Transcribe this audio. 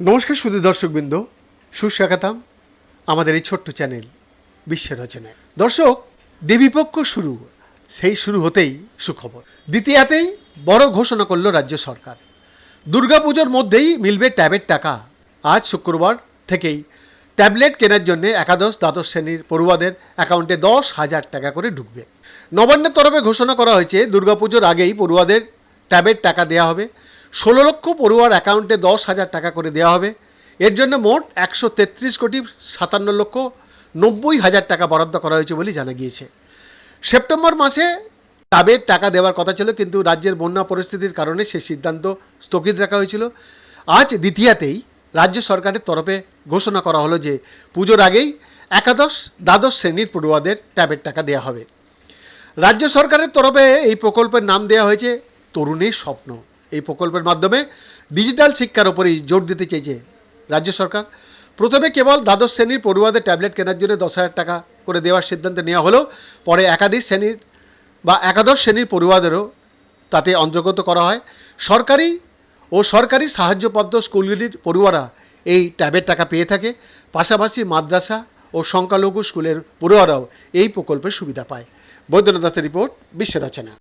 নমস্কার সুদী দর্শকবৃন্দ, সুস্বাগতম আমাদের এই ছোট্ট চ্যানেল বিশ্বের রচনায়। দর্শক, দেবীপক্ষ শুরু, সেই শুরু হতেই সুখবর। দ্বিতীয়াতেই বড় ঘোষণা করল রাজ্য সরকার। দুর্গাপুজোর মধ্যেই মিলবে ট্যাবের টাকা। আজ শুক্রবার থেকেই ট্যাবলেট কেনার জন্য একাদশ দ্বাদশ শ্রেণির পড়ুয়াদের অ্যাকাউন্টে দশ হাজার টাকা করে ঢুকবে। নবান্নের তরফে ঘোষণা করা হয়েছে, দুর্গাপুজোর আগেই পড়ুয়াদের ট্যাবের টাকা দেওয়া হবে। ষোলো লক্ষ পড়ুয়ার অ্যাকাউন্টে দশ হাজার টাকা করে দেওয়া হবে। এর জন্য মোট একশো তেত্রিশ কোটি সাতান্ন লক্ষ নব্বই হাজার টাকা বরাদ্দ করা হয়েছে বলে জানা গিয়েছে। সেপ্টেম্বর মাসে ট্যাবের টাকা দেওয়ার কথা ছিল, কিন্তু রাজ্যের বন্যা পরিস্থিতির কারণে সে সিদ্ধান্ত স্থগিত রাখা হয়েছিল। আজ দ্বিতীয়াতেই রাজ্য সরকারের তরফে ঘোষণা করা হলো যে পুজোর আগেই একাদশ, দ্বাদশ শ্রেণির পড়ুয়াদের ট্যাবের টাকা দেওয়া হবে। রাজ্য সরকারের তরফে এই প্রকল্পের নাম দেওয়া হয়েছে তরুণের স্বপ্ন। এই প্রকল্পের মাধ্যমে ডিজিটাল শিক্ষার ওপরেই জোর দিতে চেয়েছে রাজ্য সরকার। প্রথমে কেবল দ্বাদশ শ্রেণির পড়ুয়াদের ট্যাবলেট কেনার জন্য দশ হাজার টাকা করে দেওয়ার সিদ্ধান্ত নেওয়া হলো, পরে একাধিক শ্রেণির বা একাদশ শ্রেণির পড়ুয়াদেরও তাতে অন্তর্গত করা হয়। সরকারি ও সরকারি সাহায্যপ্রাপ্ত স্কুলগুলির পড়ুয়ারা এই ট্যাবের টাকা পেয়ে থাকে। পাশাপাশি মাদ্রাসা ও সংখ্যালঘু স্কুলের পড়ুয়ারাও এই প্রকল্পের সুবিধা পায়। বৈদ্যনাথ দাসের রিপোর্ট, বিশ্ব রচনা।